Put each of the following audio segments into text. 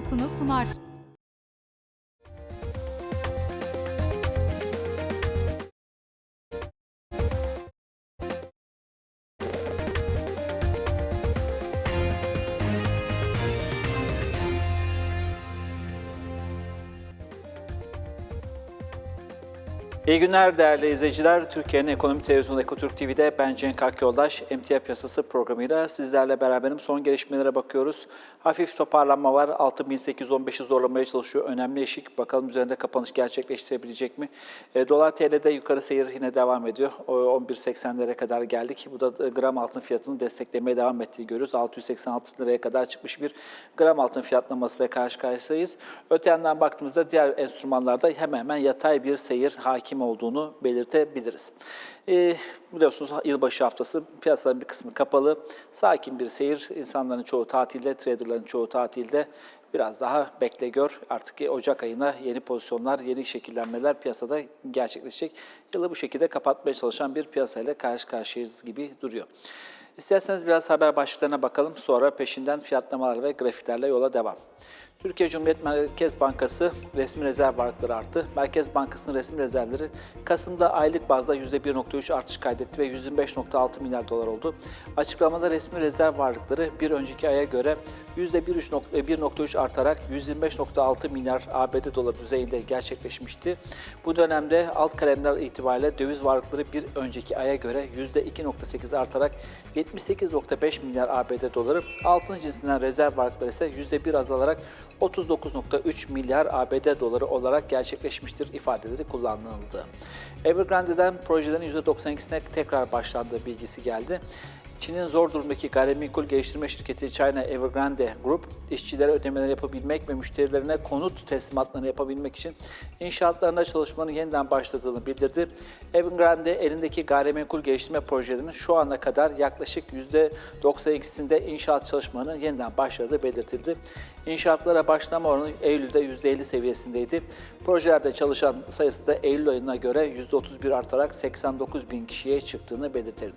piyasasını sunar. İyi günler değerli izleyiciler. Türkiye'nin ekonomi televizyonu Ekotürk TV'de ben Cenk Akyoldaş. Emtia Piyasası programıyla sizlerle beraberim. Son gelişmelere bakıyoruz. Hafif toparlanma var. 6815'i zorlamaya çalışıyor. Önemli eşik. Bakalım üzerinde kapanış gerçekleştirebilecek mi? E, Dolar TL'de yukarı seyir yine devam ediyor. O, 11.80'lere kadar geldik. Bu da e, gram altın fiyatını desteklemeye devam ettiği görüyoruz. 686 liraya kadar çıkmış bir gram altın fiyatlamasıyla karşı karşıyayız. Öte yandan baktığımızda diğer enstrümanlarda hemen hemen yatay bir seyir hakim olduğunu belirtebiliriz. Ee, biliyorsunuz yılbaşı haftası piyasaların bir kısmı kapalı. Sakin bir seyir. İnsanların çoğu tatilde, traderların çoğu tatilde. Biraz daha bekle gör. Artık Ocak ayına yeni pozisyonlar, yeni şekillenmeler piyasada gerçekleşecek. Yılı bu şekilde kapatmaya çalışan bir piyasayla karşı karşıyayız gibi duruyor. İsterseniz biraz haber başlıklarına bakalım. Sonra peşinden fiyatlamalar ve grafiklerle yola devam. Türkiye Cumhuriyet Merkez Bankası resmi rezerv varlıkları arttı. Merkez Bankası'nın resmi rezervleri Kasım'da aylık bazda %1.3 artış kaydetti ve 125.6 milyar dolar oldu. Açıklamada resmi rezerv varlıkları bir önceki aya göre %1.3 artarak 125.6 milyar ABD doları düzeyinde gerçekleşmişti. Bu dönemde alt kalemler itibariyle döviz varlıkları bir önceki aya göre %2.8 artarak 78.5 milyar ABD doları, altın cinsinden rezerv varlıkları ise %1 azalarak 39.3 milyar ABD doları olarak gerçekleşmiştir ifadeleri kullanıldı. Evergrande'den projelerin %92'sine tekrar başlandığı bilgisi geldi. Çin'in zor durumdaki gayrimenkul geliştirme şirketi China Evergrande Group, işçilere ödemeler yapabilmek ve müşterilerine konut teslimatlarını yapabilmek için inşaatlarında çalışmanın yeniden başladığını bildirdi. Evergrande elindeki gayrimenkul geliştirme projelerinin şu ana kadar yaklaşık %92'sinde inşaat çalışmalarının yeniden başladığı belirtildi. İnşaatlara başlama oranı Eylül'de %50 seviyesindeydi. Projelerde çalışan sayısı da Eylül ayına göre %31 artarak 89 bin kişiye çıktığını belirtelim.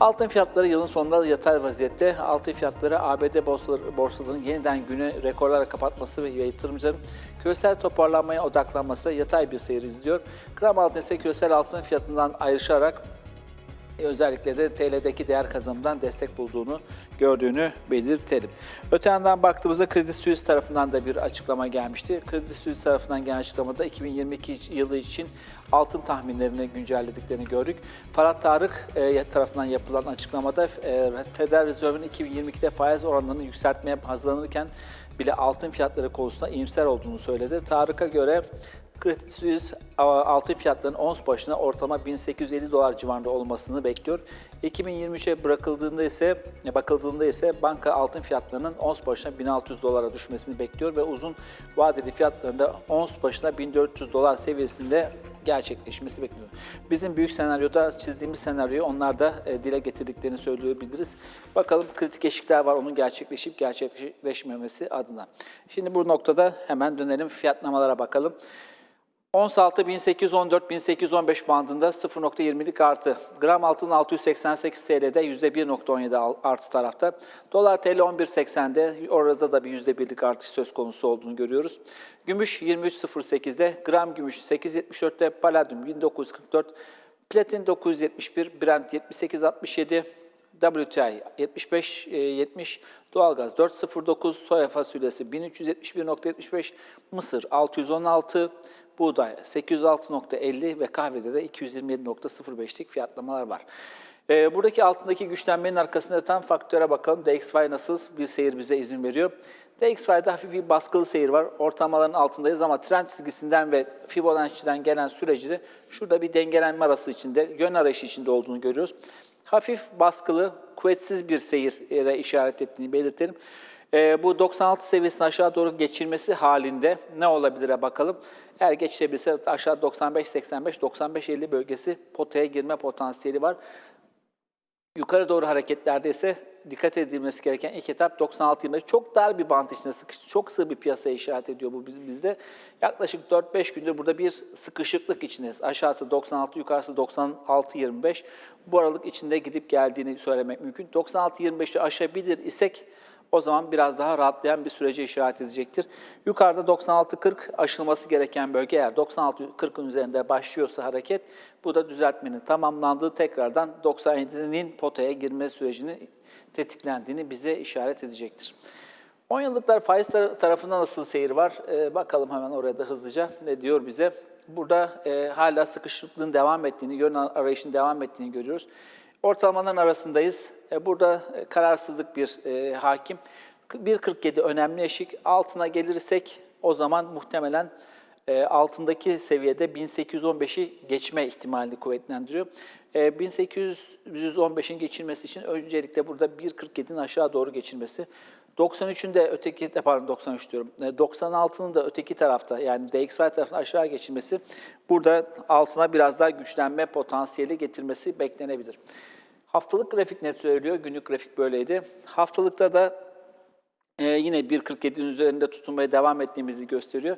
Altın fiyatları yılın sonunda yatay vaziyette. Altın fiyatları ABD borsaları, borsalarının yeniden günü rekorlarla kapatması ve yatırımcıların küresel toparlanmaya odaklanması yatay bir seyir izliyor. Gram altın ise küresel altın fiyatından ayrışarak özellikle de TL'deki değer kazanımından destek bulduğunu gördüğünü belirtelim. Öte yandan baktığımızda Kredi Suisse tarafından da bir açıklama gelmişti. Kredi Suisse tarafından gelen açıklamada 2022 yılı için altın tahminlerini güncellediklerini gördük. Farhat Tarık e, tarafından yapılan açıklamada e, Federal Reserve'nin 2022'de faiz oranlarını yükseltmeye hazırlanırken bile altın fiyatları konusunda iyimser olduğunu söyledi. Tarık'a göre Credit Suisse altın fiyatlarının ons başına ortalama 1850 dolar civarında olmasını bekliyor. 2023'e bırakıldığında ise bakıldığında ise banka altın fiyatlarının ons başına 1600 dolara düşmesini bekliyor ve uzun vadeli fiyatlarında ons başına 1400 dolar seviyesinde gerçekleşmesi bekleniyor. Bizim büyük senaryoda çizdiğimiz senaryoyu onlar da e, dile getirdiklerini söyleyebiliriz. Bakalım kritik eşikler var onun gerçekleşip gerçekleşmemesi adına. Şimdi bu noktada hemen dönelim fiyatlamalara bakalım. Ons altı 1814-1815 bandında 0.20'lik artı. Gram altın 688 TL'de %1.17 artı tarafta. Dolar TL 11.80'de orada da bir %1'lik artış söz konusu olduğunu görüyoruz. Gümüş 23.08'de, gram gümüş 8.74'te, paladyum 1944, platin 971, Brent 78.67, WTI 75 70, doğalgaz 4.09, soya fasulyesi 1371.75, mısır 616, buğday 806.50 ve kahvede de 227.05'lik fiyatlamalar var. Ee, buradaki altındaki güçlenmenin arkasında tam faktöre bakalım. DXY nasıl bir seyir bize izin veriyor? DXY'de hafif bir baskılı seyir var. Ortalamaların altındayız ama trend çizgisinden ve Fibonacci'den gelen süreci de şurada bir dengelenme arası içinde, yön arayışı içinde olduğunu görüyoruz. Hafif baskılı, kuvvetsiz bir seyire işaret ettiğini belirtelim. Ee, bu 96 seviyesini aşağı doğru geçirmesi halinde ne olabilire bakalım. Eğer geçirebilirse aşağı 95-85, 95-50 bölgesi potaya girme potansiyeli var. Yukarı doğru hareketlerde ise dikkat edilmesi gereken ilk etap 96-25. Çok dar bir bant içinde sıkıştı. Çok sığ bir piyasaya işaret ediyor bu bizde. Yaklaşık 4-5 gündür burada bir sıkışıklık içindeyiz. Aşağısı 96, yukarısı 96-25. Bu aralık içinde gidip geldiğini söylemek mümkün. 96-25'i aşabilir isek O zaman biraz daha rahatlayan bir sürece işaret edecektir. Yukarıda 96-40 aşılması gereken bölge eğer 96-40'ın üzerinde başlıyorsa hareket bu da düzeltmenin tamamlandığı tekrardan 97'nin potaya girme sürecini tetiklendiğini bize işaret edecektir. 10 yıllıklar faiz tar- tarafında nasıl seyir var? Ee, bakalım hemen oraya da hızlıca ne diyor bize. Burada e, hala sıkışıklığın devam ettiğini, yön arayışın devam ettiğini görüyoruz. Ortalamaların arasındayız. E, burada e, kararsızlık bir e, hakim. 1.47 önemli eşik. Altına gelirsek o zaman muhtemelen altındaki seviyede 1815'i geçme ihtimalini kuvvetlendiriyor. E, 1815'in geçilmesi için öncelikle burada 1.47'nin aşağı doğru geçilmesi. 93'ün de öteki, pardon 93 diyorum, e, 96'nın da öteki tarafta yani DXY tarafına aşağı geçilmesi burada altına biraz daha güçlenme potansiyeli getirmesi beklenebilir. Haftalık grafik net söylüyor, günlük grafik böyleydi. Haftalıkta da ee, yine 1.47'nin üzerinde tutunmaya devam ettiğimizi gösteriyor.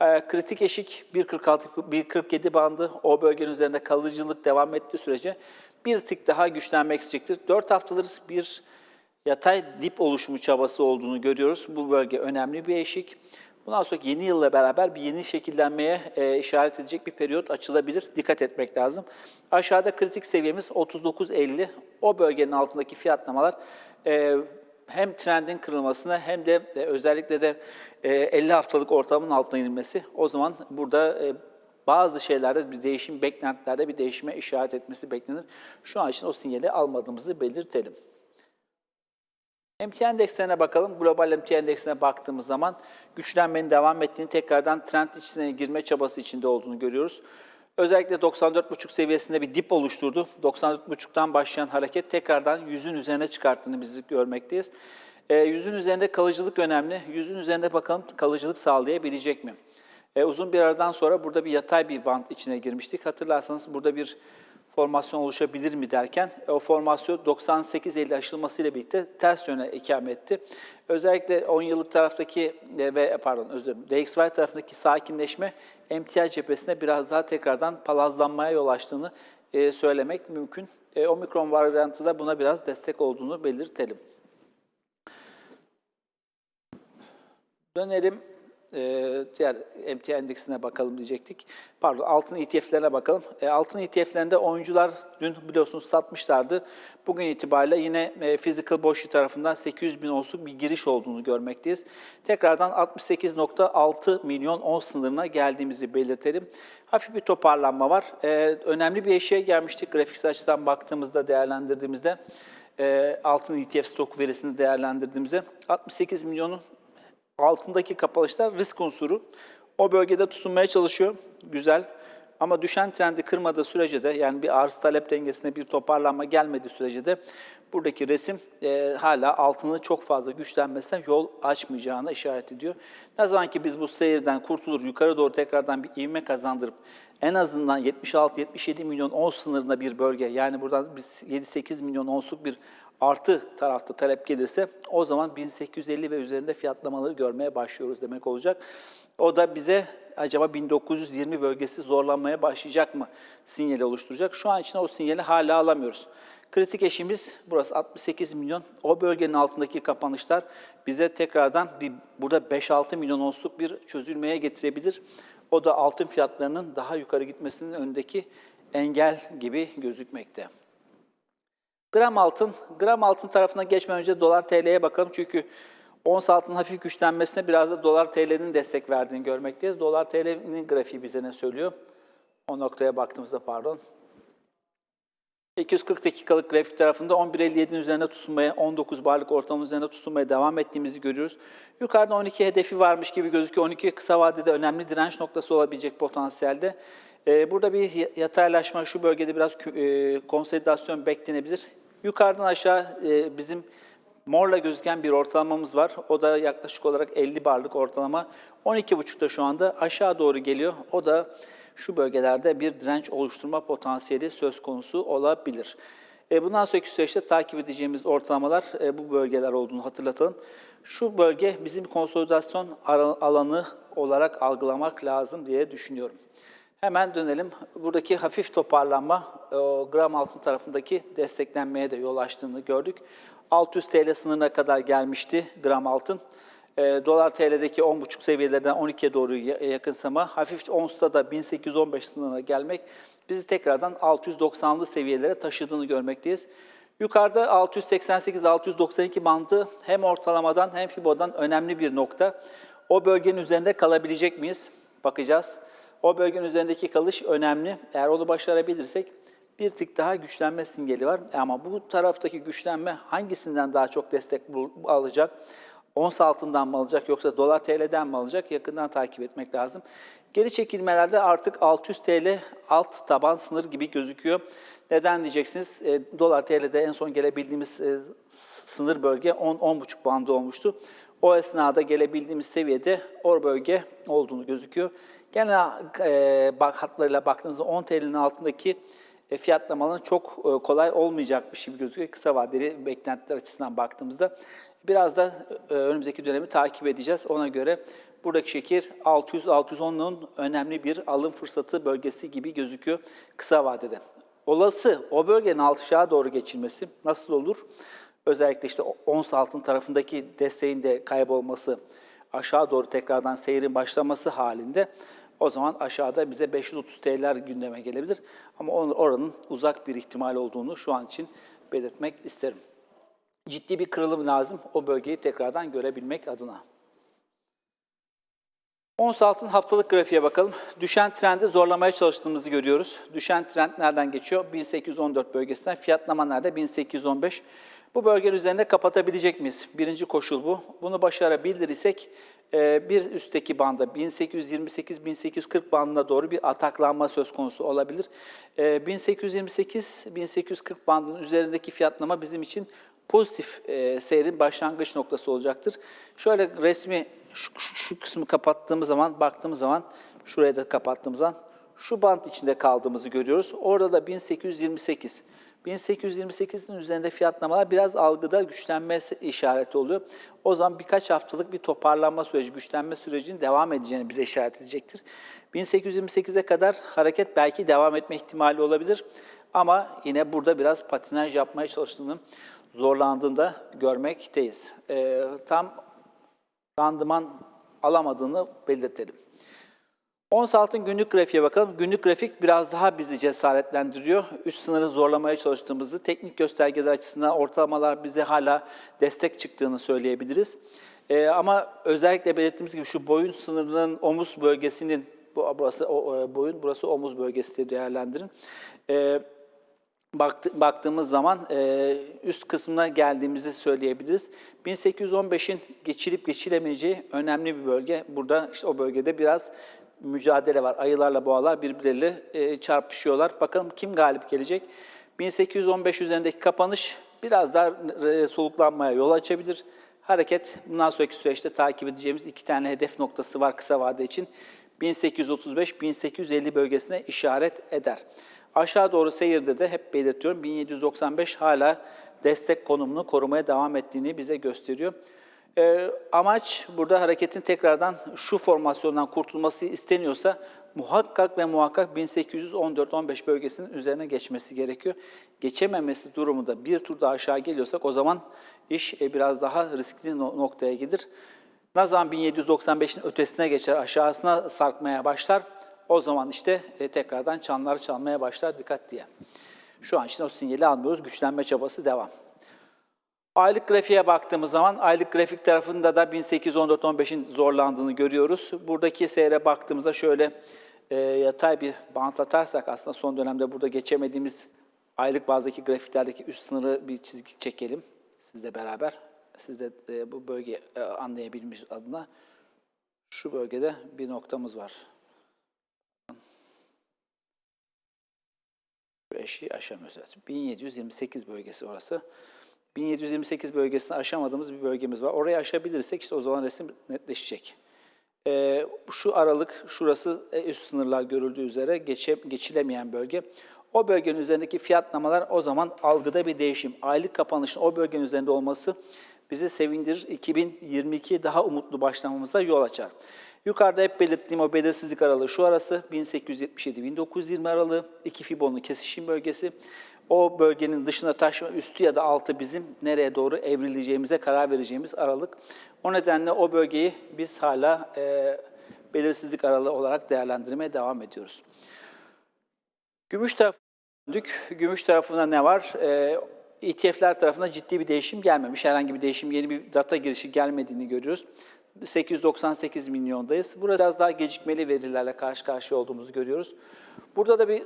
Ee, kritik eşik 1.46 1.47 bandı o bölgenin üzerinde kalıcılık devam ettiği sürece bir tık daha güçlenmek isteyecektir. 4 haftadır bir yatay dip oluşumu çabası olduğunu görüyoruz. Bu bölge önemli bir eşik. Bundan sonra yeni yılla beraber bir yeni şekillenmeye e, işaret edecek bir periyot açılabilir. Dikkat etmek lazım. Aşağıda kritik seviyemiz 39.50. O bölgenin altındaki fiyatlamalar e, hem trendin kırılmasına hem de e, özellikle de e, 50 haftalık ortalamanın altına inilmesi o zaman burada e, bazı şeylerde bir değişim, beklentilerde bir değişime işaret etmesi beklenir. Şu an için o sinyali almadığımızı belirtelim. Emtia endekslerine bakalım. Global emtia endeksine baktığımız zaman güçlenmenin devam ettiğini, tekrardan trend içine girme çabası içinde olduğunu görüyoruz. Özellikle 94,5 seviyesinde bir dip oluşturdu. 94,5'tan başlayan hareket tekrardan 100'ün üzerine çıkarttığını biz görmekteyiz. E, 100'ün üzerinde kalıcılık önemli. 100'ün üzerinde bakalım kalıcılık sağlayabilecek mi? E, uzun bir aradan sonra burada bir yatay bir band içine girmiştik. Hatırlarsanız burada bir formasyon oluşabilir mi derken e, o formasyon 98-50 aşılmasıyla birlikte ters yöne ikamet etti. Özellikle 10 yıllık taraftaki e, ve pardon özür dilerim DXY tarafındaki sakinleşme emtia cephesine biraz daha tekrardan palazlanmaya yol açtığını e, söylemek mümkün. E, Omikron varyantı da buna biraz destek olduğunu belirtelim. Dönelim e, diğer emtia endeksine bakalım diyecektik. Pardon altın ETF'lerine bakalım. E, altın ETF'lerinde oyuncular dün biliyorsunuz satmışlardı. Bugün itibariyle yine e, Physical Boşi tarafından 800 bin onsluk bir giriş olduğunu görmekteyiz. Tekrardan 68.6 milyon ons sınırına geldiğimizi belirtelim. Hafif bir toparlanma var. E, önemli bir eşiğe gelmiştik grafiksel açıdan baktığımızda, değerlendirdiğimizde. E, altın ETF stok verisini değerlendirdiğimizde 68 milyonun altındaki kapanışlar risk unsuru. O bölgede tutunmaya çalışıyor. Güzel. Ama düşen trendi kırmadığı sürece de yani bir arz talep dengesine bir toparlanma gelmediği sürece de buradaki resim e, hala altını çok fazla güçlenmesine yol açmayacağına işaret ediyor. Ne zaman ki biz bu seyirden kurtulur, yukarı doğru tekrardan bir ivme kazandırıp en azından 76-77 milyon ons sınırında bir bölge yani buradan biz 7-8 milyon onsluk bir artı tarafta talep gelirse o zaman 1850 ve üzerinde fiyatlamaları görmeye başlıyoruz demek olacak. O da bize acaba 1920 bölgesi zorlanmaya başlayacak mı sinyali oluşturacak. Şu an için o sinyali hala alamıyoruz. Kritik eşimiz burası 68 milyon. O bölgenin altındaki kapanışlar bize tekrardan bir burada 5-6 milyon onsluk bir çözülmeye getirebilir. O da altın fiyatlarının daha yukarı gitmesinin önündeki engel gibi gözükmekte. Gram altın, gram altın tarafına geçmeden önce dolar TL'ye bakalım. Çünkü ons altının hafif güçlenmesine biraz da dolar TL'nin destek verdiğini görmekteyiz. Dolar TL'nin grafiği bize ne söylüyor? O noktaya baktığımızda pardon. 240 dakikalık grafik tarafında 11.57'nin üzerinde tutunmaya, 19 barlık ortamın üzerinde tutunmaya devam ettiğimizi görüyoruz. Yukarıda 12 hedefi varmış gibi gözüküyor. 12 kısa vadede önemli direnç noktası olabilecek potansiyelde. Ee, Burada bir yataylaşma, şu bölgede biraz e, konsolidasyon beklenebilir. Yukarıdan aşağı e, bizim morla gözüken bir ortalamamız var. O da yaklaşık olarak 50 barlık ortalama. 12,5'ta şu anda aşağı doğru geliyor. O da şu bölgelerde bir direnç oluşturma potansiyeli söz konusu olabilir. E, Bundan sonraki süreçte takip edeceğimiz ortalamalar e, bu bölgeler olduğunu hatırlatalım. Şu bölge bizim konsolidasyon alanı olarak algılamak lazım diye düşünüyorum. Hemen dönelim. Buradaki hafif toparlanma o gram altın tarafındaki desteklenmeye de yol açtığını gördük. 600 TL sınırına kadar gelmişti gram altın. E, dolar TL'deki 10,5 seviyelerden 12'ye doğru ya- yakınsama, hafif onsta da 1815 sınırına gelmek bizi tekrardan 690'lı seviyelere taşıdığını görmekteyiz. Yukarıda 688-692 bandı hem ortalamadan hem FIBO'dan önemli bir nokta. O bölgenin üzerinde kalabilecek miyiz? Bakacağız. O bölgenin üzerindeki kalış önemli. Eğer onu başarabilirsek bir tık daha güçlenme sinyali var. Ama bu taraftaki güçlenme hangisinden daha çok destek alacak? Ons altından mı alacak yoksa dolar TL'den mi alacak? Yakından takip etmek lazım. Geri çekilmelerde artık 600 TL alt taban sınır gibi gözüküyor. Neden diyeceksiniz? E, dolar TL'de en son gelebildiğimiz e, sınır bölge 10-10,5 bandı olmuştu. O esnada gelebildiğimiz seviyede o bölge olduğunu gözüküyor. Genel e, bak, hatlarıyla baktığımızda 10 TL'nin altındaki e, fiyatlamaların çok e, kolay olmayacakmış gibi gözüküyor. Kısa vadeli beklentiler açısından baktığımızda. Biraz da e, önümüzdeki dönemi takip edeceğiz. Ona göre buradaki şekir 600-610'un önemli bir alım fırsatı bölgesi gibi gözüküyor kısa vadede. Olası o bölgenin aşağı doğru geçilmesi nasıl olur? Özellikle işte ons altın tarafındaki desteğin de kaybolması, aşağı doğru tekrardan seyrin başlaması halinde o zaman aşağıda bize 530 TL'ler gündeme gelebilir. Ama oranın uzak bir ihtimal olduğunu şu an için belirtmek isterim. Ciddi bir kırılım lazım o bölgeyi tekrardan görebilmek adına. Ons altın haftalık grafiğe bakalım. Düşen trendi zorlamaya çalıştığımızı görüyoruz. Düşen trend nereden geçiyor? 1814 bölgesinden. Fiyatlama nerede? 1815. Bu bölgenin üzerinde kapatabilecek miyiz? Birinci koşul bu. Bunu başarabilirsek e, bir üstteki banda 1828-1840 bandına doğru bir ataklanma söz konusu olabilir. E, 1828-1840 bandının üzerindeki fiyatlama bizim için pozitif e, seyrin başlangıç noktası olacaktır. Şöyle resmi şu, şu, şu kısmı kapattığımız zaman, baktığımız zaman, şuraya da kapattığımız zaman şu bant içinde kaldığımızı görüyoruz. Orada da 1828. 1828'in üzerinde fiyatlamalar biraz algıda güçlenme işareti oluyor. O zaman birkaç haftalık bir toparlanma süreci, güçlenme sürecinin devam edeceğini bize işaret edecektir. 1828'e kadar hareket belki devam etme ihtimali olabilir. Ama yine burada biraz patinaj yapmaya çalıştığını zorlandığını da görmekteyiz. Ee, tam randıman alamadığını belirtelim. Ons altın günlük grafiğe bakalım. Günlük grafik biraz daha bizi cesaretlendiriyor. Üst sınırı zorlamaya çalıştığımızı, teknik göstergeler açısından ortalamalar bize hala destek çıktığını söyleyebiliriz. Ee, ama özellikle belirttiğimiz gibi şu boyun sınırının omuz bölgesinin, bu burası o, e, boyun, burası omuz bölgesi değerlendirin. Ee, baktı- baktığımız zaman e, üst kısmına geldiğimizi söyleyebiliriz. 1815'in geçilip geçilemeyeceği önemli bir bölge. Burada işte o bölgede biraz mücadele var. Ayılarla boğalar birbirleriyle e, çarpışıyorlar. Bakalım kim galip gelecek? 1815 üzerindeki kapanış biraz daha e, soluklanmaya yol açabilir. Hareket bundan sonraki süreçte takip edeceğimiz iki tane hedef noktası var kısa vade için. 1835-1850 bölgesine işaret eder. Aşağı doğru seyirde de hep belirtiyorum 1795 hala destek konumunu korumaya devam ettiğini bize gösteriyor. Ee, amaç burada hareketin tekrardan şu formasyondan kurtulması isteniyorsa muhakkak ve muhakkak 1814-15 bölgesinin üzerine geçmesi gerekiyor. Geçememesi durumunda bir tur daha aşağı geliyorsak o zaman iş e, biraz daha riskli no- noktaya gelir. Ne zaman 1795'in ötesine geçer, aşağısına sarkmaya başlar, o zaman işte e, tekrardan çanlar çalmaya başlar, dikkat diye. Şu an için o sinyali almıyoruz, güçlenme çabası devam. Aylık grafiğe baktığımız zaman aylık grafik tarafında da 1814-15'in zorlandığını görüyoruz. Buradaki seyre baktığımızda şöyle e, yatay bir bant atarsak aslında son dönemde burada geçemediğimiz aylık bazdaki grafiklerdeki üst sınırı bir çizgi çekelim sizle beraber. Siz de e, bu bölgeyi e, anlayabilmiş adına şu bölgede bir noktamız var. Şu eşiği aşamıyoruz. Evet. 1728 bölgesi orası. 1728 bölgesini aşamadığımız bir bölgemiz var. Orayı aşabilirsek işte o zaman resim netleşecek. Ee, şu aralık, şurası e, üst sınırlar görüldüğü üzere geçe, geçilemeyen bölge. O bölgenin üzerindeki fiyatlamalar o zaman algıda bir değişim. Aylık kapanışın o bölgenin üzerinde olması bizi sevindirir. 2022 daha umutlu başlamamıza yol açar. Yukarıda hep belirttiğim o belirsizlik aralığı şu arası 1877-1920 aralığı, iki Fibon'un kesişim bölgesi. O bölgenin dışına taşma üstü ya da altı bizim nereye doğru evrileceğimize karar vereceğimiz aralık. O nedenle o bölgeyi biz hala e, belirsizlik aralığı olarak değerlendirmeye devam ediyoruz. Gümüş tarafına döndük. Gümüş tarafında ne var? Ee, ETF'ler tarafında ciddi bir değişim gelmemiş. Herhangi bir değişim, yeni bir data girişi gelmediğini görüyoruz. 898 milyondayız. Burada biraz daha gecikmeli verilerle karşı karşıya olduğumuzu görüyoruz. Burada da bir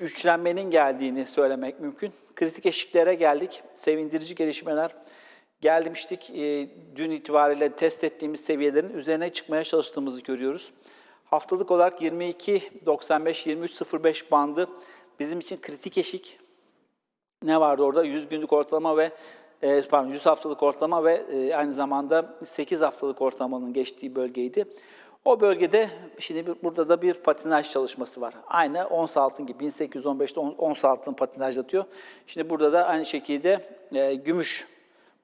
güçlenmenin geldiğini söylemek mümkün. Kritik eşiklere geldik. Sevindirici gelişmeler gelmiştik. Ee, dün itibariyle test ettiğimiz seviyelerin üzerine çıkmaya çalıştığımızı görüyoruz. Haftalık olarak 22.95-23.05 bandı bizim için kritik eşik. Ne vardı orada? 100 günlük ortalama ve e, pardon 100 haftalık ortalama ve e, aynı zamanda 8 haftalık ortalamanın geçtiği bölgeydi. O bölgede şimdi burada da bir patinaj çalışması var. Aynı ons altın gibi 1815'te on- ons altın patinajlatıyor. Şimdi burada da aynı şekilde e, gümüş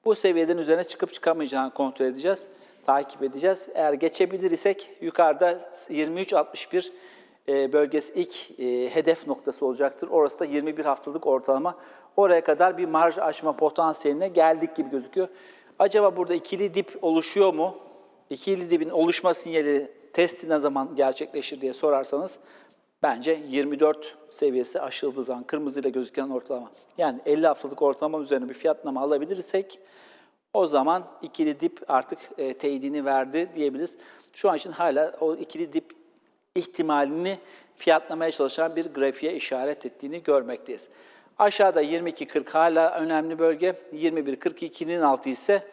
bu seviyeden üzerine çıkıp çıkamayacağını kontrol edeceğiz, takip edeceğiz. Eğer geçebilir isek yukarıda 23.61 e, bölgesi ilk e, hedef noktası olacaktır. Orası da 21 haftalık ortalama. Oraya kadar bir marj aşma potansiyeline geldik gibi gözüküyor. Acaba burada ikili dip oluşuyor mu? İkili dibin oluşma sinyali testi ne zaman gerçekleşir diye sorarsanız bence 24 seviyesi aşıldığı zaman kırmızıyla gözüken ortalama. Yani 50 haftalık ortalamanın üzerine bir fiyatlama alabilirsek o zaman ikili dip artık e, teyidini verdi diyebiliriz. Şu an için hala o ikili dip ihtimalini fiyatlamaya çalışan bir grafiğe işaret ettiğini görmekteyiz. Aşağıda 22.40 hala önemli bölge, 21.42'nin altı ise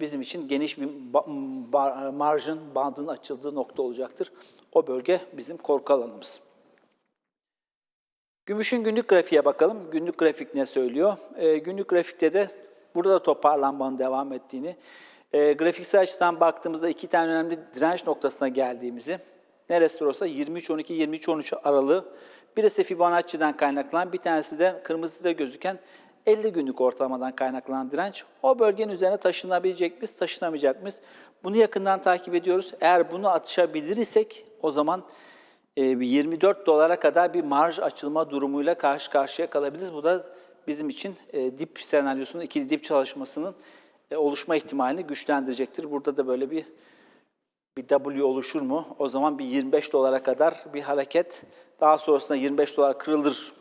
bizim için geniş bir marjın, bandın açıldığı nokta olacaktır. O bölge bizim korku alanımız. Gümüşün günlük grafiğe bakalım. Günlük grafik ne söylüyor? E, günlük grafikte de burada da toparlanmanın devam ettiğini, e, grafiksel açıdan baktığımızda iki tane önemli direnç noktasına geldiğimizi, neresi olsa 23-12, 23-13 aralığı, birisi Fibonacci'den kaynaklanan, bir tanesi de kırmızıda gözüken 50 günlük ortalamadan kaynaklanan direnç. O bölgenin üzerine taşınabilecek miyiz, taşınamayacak mıyız? Bunu yakından takip ediyoruz. Eğer bunu atışabilir isek o zaman e, bir 24 dolara kadar bir marj açılma durumuyla karşı karşıya kalabiliriz. Bu da bizim için e, dip senaryosunun, ikili dip çalışmasının e, oluşma ihtimalini güçlendirecektir. Burada da böyle bir bir W oluşur mu? O zaman bir 25 dolara kadar bir hareket. Daha sonrasında 25 dolar kırılır.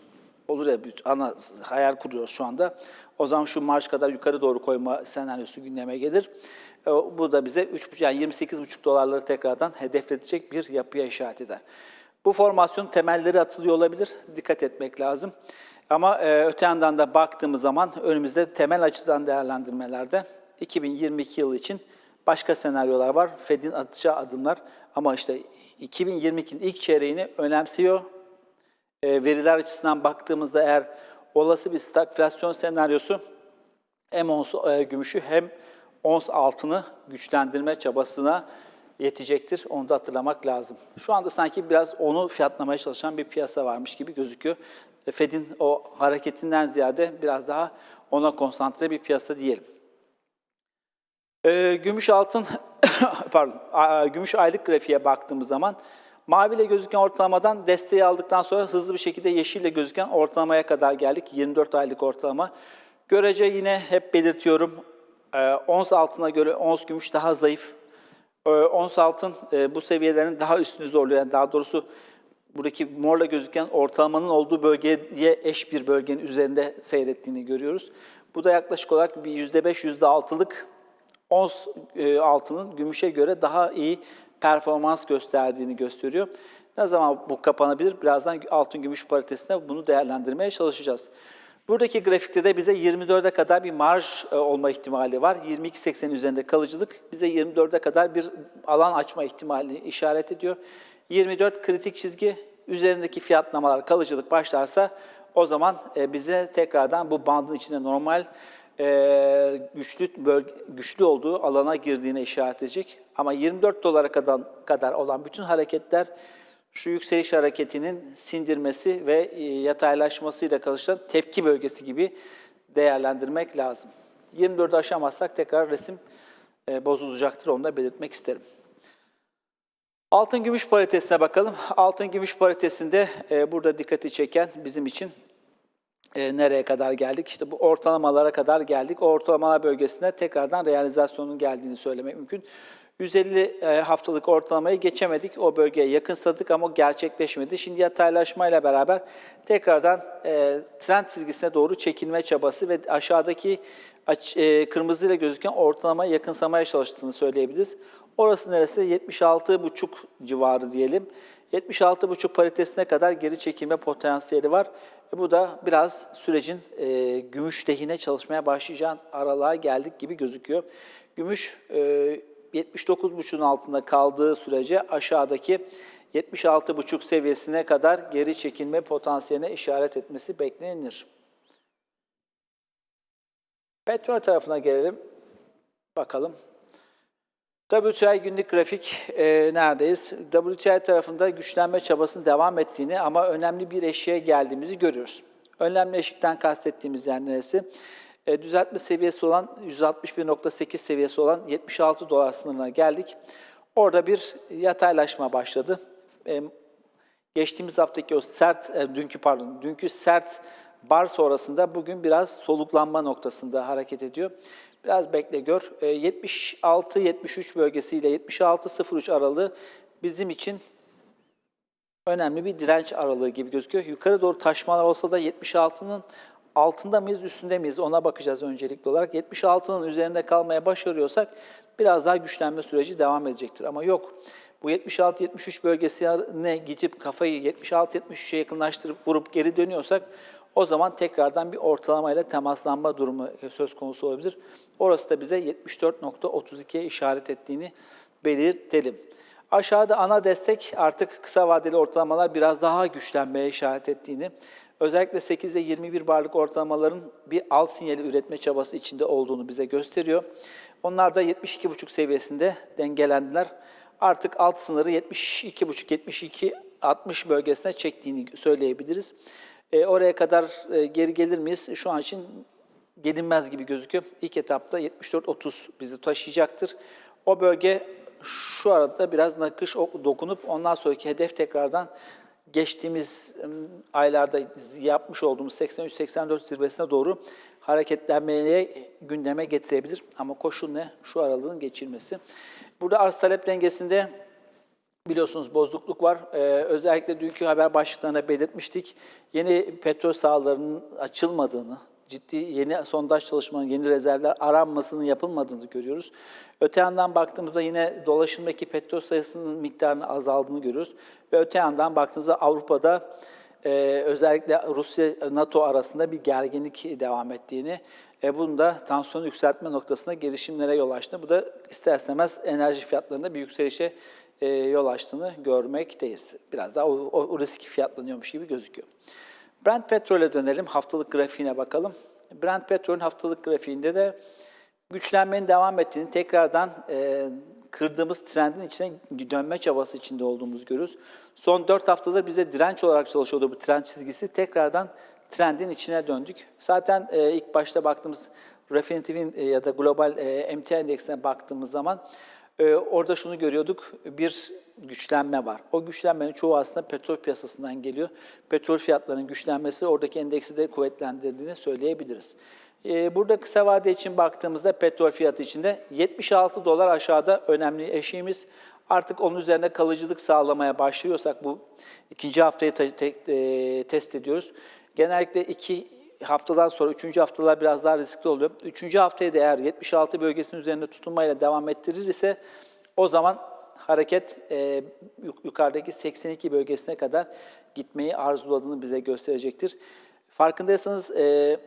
Olur ya ana hayal kuruyoruz şu anda. O zaman şu marş kadar yukarı doğru koyma senaryosu gündeme gelir. E, Bu da bize 3, yani 28,5 dolarları tekrardan hedefletecek bir yapıya işaret eder. Bu formasyon temelleri atılıyor olabilir. Dikkat etmek lazım. Ama e, öte yandan da baktığımız zaman önümüzde temel açıdan değerlendirmelerde 2022 yılı için başka senaryolar var. Fed'in atacağı adımlar ama işte 2022'nin ilk çeyreğini önemsiyor. E, veriler açısından baktığımızda eğer olası bir stagflasyon senaryosu hem ons e, gümüşü hem ons altını güçlendirme çabasına yetecektir. Onu da hatırlamak lazım. Şu anda sanki biraz onu fiyatlamaya çalışan bir piyasa varmış gibi gözüküyor. E, Fed'in o hareketinden ziyade biraz daha ona konsantre bir piyasa diyelim. Ee, gümüş altın, pardon, gümüş aylık grafiğe baktığımız zaman maviyle gözüken ortalamadan desteği aldıktan sonra hızlı bir şekilde yeşille gözüken ortalamaya kadar geldik. 24 aylık ortalama. Görece yine hep belirtiyorum, e, ons altına göre ons gümüş daha zayıf. E, ons altın e, bu seviyelerin daha üstünü zorluyor. Yani daha doğrusu buradaki morla gözüken ortalamanın olduğu bölgeye eş bir bölgenin üzerinde seyrettiğini görüyoruz. Bu da yaklaşık olarak bir %5, %6'lık ons altının gümüşe göre daha iyi performans gösterdiğini gösteriyor. Ne zaman bu kapanabilir? Birazdan altın gümüş paritesinde bunu değerlendirmeye çalışacağız. Buradaki grafikte de bize 24'e kadar bir marj e, olma ihtimali var. 22.80'in üzerinde kalıcılık bize 24'e kadar bir alan açma ihtimalini işaret ediyor. 24 kritik çizgi üzerindeki fiyatlamalar kalıcılık başlarsa o zaman e, bize tekrardan bu bandın içinde normal e, güçlü bölge, güçlü olduğu alana girdiğine işaret edecek. Ama 24 dolara kadar, kadar olan bütün hareketler şu yükseliş hareketinin sindirmesi ve e, yataylaşmasıyla karşılaşan tepki bölgesi gibi değerlendirmek lazım. 24'ü aşamazsak tekrar resim e, bozulacaktır. Onu da belirtmek isterim. Altın gümüş paritesine bakalım. Altın gümüş paritesinde e, burada dikkati çeken bizim için e, nereye kadar geldik? İşte bu ortalamalara kadar geldik. O ortalamalar bölgesinde tekrardan realizasyonun geldiğini söylemek mümkün. 150 e, haftalık ortalamayı geçemedik. O bölgeye yakınsadık ama gerçekleşmedi. Şimdi yataylaşmayla beraber tekrardan e, trend çizgisine doğru çekilme çabası ve aşağıdaki aç, e, kırmızıyla gözüken ortalamaya yakınsamaya çalıştığını söyleyebiliriz. Orası neresi? 76,5 civarı diyelim. 76,5 paritesine kadar geri çekilme potansiyeli var. E, bu da biraz sürecin e, gümüş lehine çalışmaya başlayacağın aralığa geldik gibi gözüküyor. Gümüş e, 79,5'un altında kaldığı sürece aşağıdaki 76,5 seviyesine kadar geri çekilme potansiyeline işaret etmesi beklenir. Petrol tarafına gelelim. Bakalım. WTI günlük grafik e, neredeyiz? WTI tarafında güçlenme çabasının devam ettiğini ama önemli bir eşiğe geldiğimizi görüyoruz. Önemli eşikten kastettiğimiz yer neresi? E, düzeltme seviyesi olan 161.8 seviyesi olan 76 dolar sınırına geldik. Orada bir yataylaşma başladı. E, geçtiğimiz haftaki o sert, e, dünkü pardon, dünkü sert bar sonrasında bugün biraz soluklanma noktasında hareket ediyor. Biraz bekle gör. E, 76-73 bölgesiyle 76-03 aralığı bizim için önemli bir direnç aralığı gibi gözüküyor. Yukarı doğru taşmalar olsa da 76'nın altında mıyız, üstünde miyiz ona bakacağız öncelikli olarak. 76'nın üzerinde kalmaya başarıyorsak biraz daha güçlenme süreci devam edecektir. Ama yok. Bu 76-73 bölgesine gidip kafayı 76-73'e yakınlaştırıp vurup geri dönüyorsak o zaman tekrardan bir ortalamayla temaslanma durumu söz konusu olabilir. Orası da bize 74.32'ye işaret ettiğini belirtelim. Aşağıda ana destek artık kısa vadeli ortalamalar biraz daha güçlenmeye işaret ettiğini, özellikle 8 ve 21 barlık ortalamaların bir alt sinyali üretme çabası içinde olduğunu bize gösteriyor. Onlar da 72,5 seviyesinde dengelendiler. Artık alt sınırı 72,5-72-60 bölgesine çektiğini söyleyebiliriz. E, oraya kadar e, geri gelir miyiz? Şu an için gelinmez gibi gözüküyor. İlk etapta 74-30 bizi taşıyacaktır. O bölge şu arada biraz nakış dokunup ondan sonraki hedef tekrardan geçtiğimiz aylarda yapmış olduğumuz 83-84 zirvesine doğru hareketlenmeye gündeme getirebilir. Ama koşul ne? Şu aralığın geçilmesi. Burada arz talep dengesinde biliyorsunuz bozukluk var. Ee, özellikle dünkü haber başlıklarına belirtmiştik. Yeni petrol sahalarının açılmadığını, ciddi yeni sondaj çalışmanın, yeni rezervler aranmasının yapılmadığını görüyoruz. Öte yandan baktığımızda yine dolaşımdaki petrol sayısının miktarının azaldığını görüyoruz. Ve öte yandan baktığımızda Avrupa'da e, özellikle Rusya-NATO arasında bir gerginlik devam ettiğini, e, bunun da tansiyonu yükseltme noktasında gelişimlere yol açtı. Bu da ister istemez enerji fiyatlarında bir yükselişe e, yol açtığını görmekteyiz. Biraz daha o, o, o risk fiyatlanıyormuş gibi gözüküyor. Brent petrole dönelim, haftalık grafiğine bakalım. Brent petrolün haftalık grafiğinde de güçlenmenin devam ettiğini, tekrardan e, kırdığımız trendin içine dönme çabası içinde olduğumuzu görüyoruz. Son 4 haftadır bize direnç olarak çalışıyordu bu trend çizgisi. Tekrardan trendin içine döndük. Zaten e, ilk başta baktığımız Refinitiv'in e, ya da global e, emtia endeksine baktığımız zaman ee, orada şunu görüyorduk, bir güçlenme var. O güçlenmenin çoğu aslında petrol piyasasından geliyor. Petrol fiyatlarının güçlenmesi oradaki endeksi de kuvvetlendirdiğini söyleyebiliriz. Ee, burada kısa vade için baktığımızda petrol fiyatı içinde 76 dolar aşağıda önemli eşiğimiz. Artık onun üzerine kalıcılık sağlamaya başlıyorsak bu ikinci haftayı te te e, test ediyoruz. Genellikle 2 haftalar sonra, üçüncü haftalar biraz daha riskli oluyor. Üçüncü haftaya da eğer 76 bölgesinin üzerinde tutunmayla devam ettirir ise o zaman hareket e, yukarıdaki 82 bölgesine kadar gitmeyi arzuladığını bize gösterecektir. Farkındaysanız e,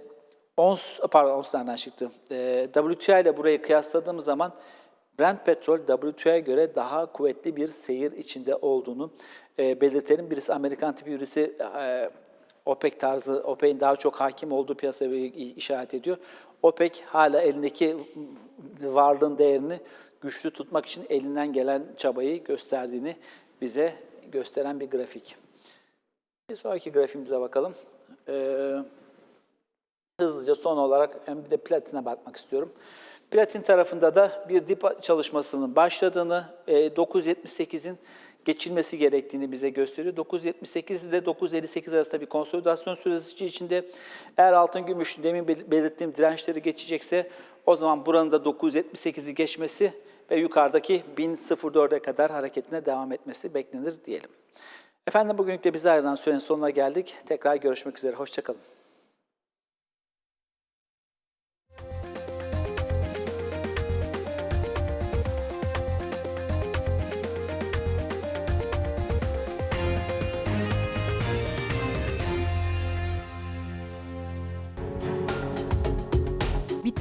ons, pardon onslardan çıktı. E, WTI ile burayı kıyasladığımız zaman Brent petrol WTI'ye göre daha kuvvetli bir seyir içinde olduğunu e, belirtelim. Birisi Amerikan tipi, birisi e, OPEC tarzı, OPEC'in daha çok hakim olduğu piyasaya işaret ediyor. OPEC hala elindeki varlığın değerini güçlü tutmak için elinden gelen çabayı gösterdiğini bize gösteren bir grafik. Bir sonraki grafiğimize bakalım. Ee, hızlıca son olarak bir de platine bakmak istiyorum. Platin tarafında da bir dip çalışmasının başladığını, 978'in geçilmesi gerektiğini bize gösteriyor. 9.78 ile 9.58 arasında bir konsolidasyon süresi içinde eğer altın gümüş demin bel- belirttiğim dirençleri geçecekse o zaman buranın da 9.78'i geçmesi ve yukarıdaki 1004'e kadar hareketine devam etmesi beklenir diyelim. Efendim bugünlük de bize ayrılan sürenin sonuna geldik. Tekrar görüşmek üzere. Hoşçakalın.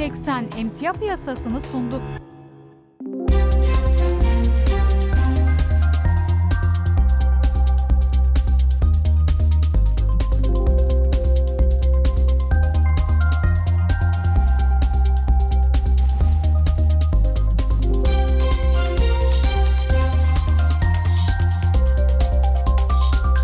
Bir tek sen emtia piyasasını sunduk.